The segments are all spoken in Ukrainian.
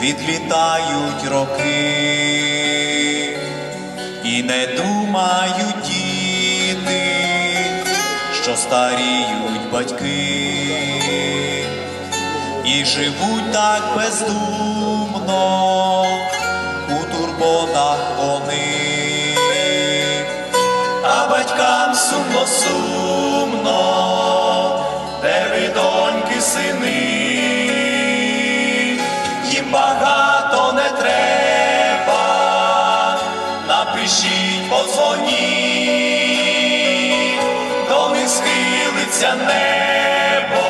відлітають роки, і не думають діти, що старіють батьки, і живуть так бездумно у турботах вони, а батькам сумно сумно, схилиться небо,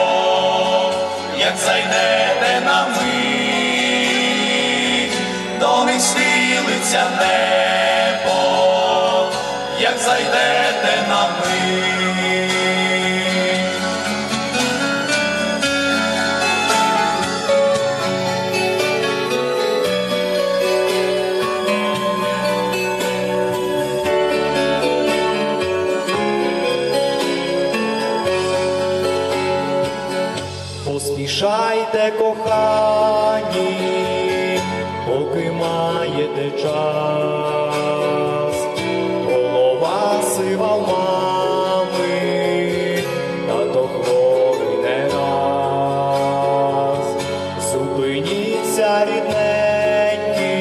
як зайдете на ми, до них схилиться небо, Кохані, поки маєте час, голова сива мами, тато хворий не раз. Зупиніться, рідненькі,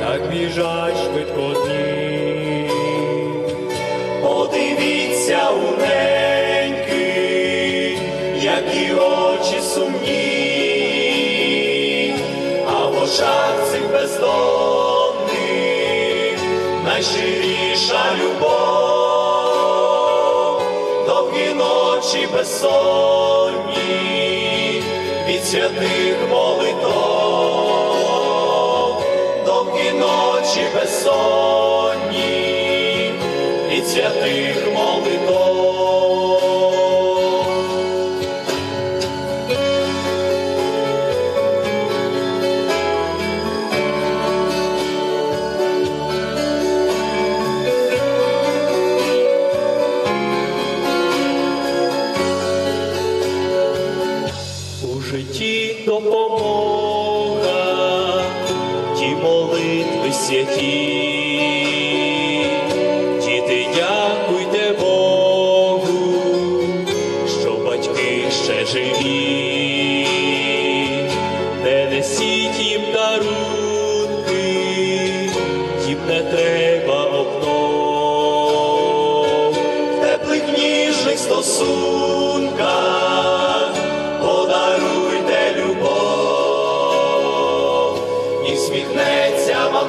так біжать швидко дні. Які очі сумні, а в очах цих бездомних найщиріша любов, довгі ночі безсонні від святих молитов, довгі ночі безсонні від святих житті допомога, ті молитви святі.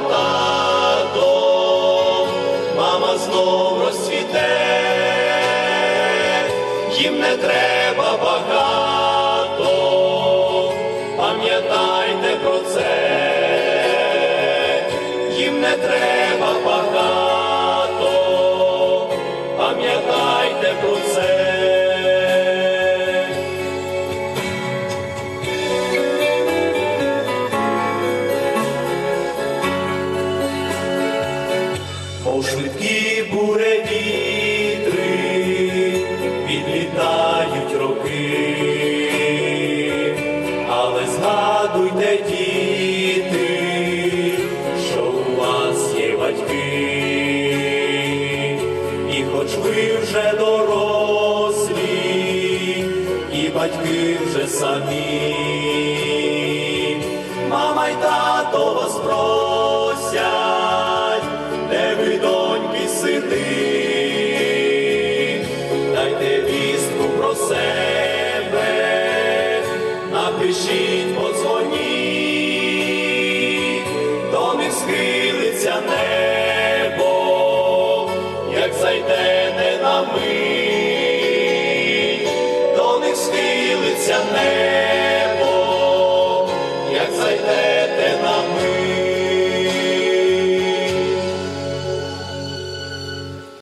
Тато, мама знов розцвіте, їм не треба багато, пам'ятайте про це, їм не треба багато, пам'ятайте про це. Мов швидкі буревітри відлітають роки, але згадуйте, діти, що у вас є батьки, і хоч ви вже дорослі, і батьки вже самі, мама й тато вас просять, сини, дайте вістку про себе, напишіть.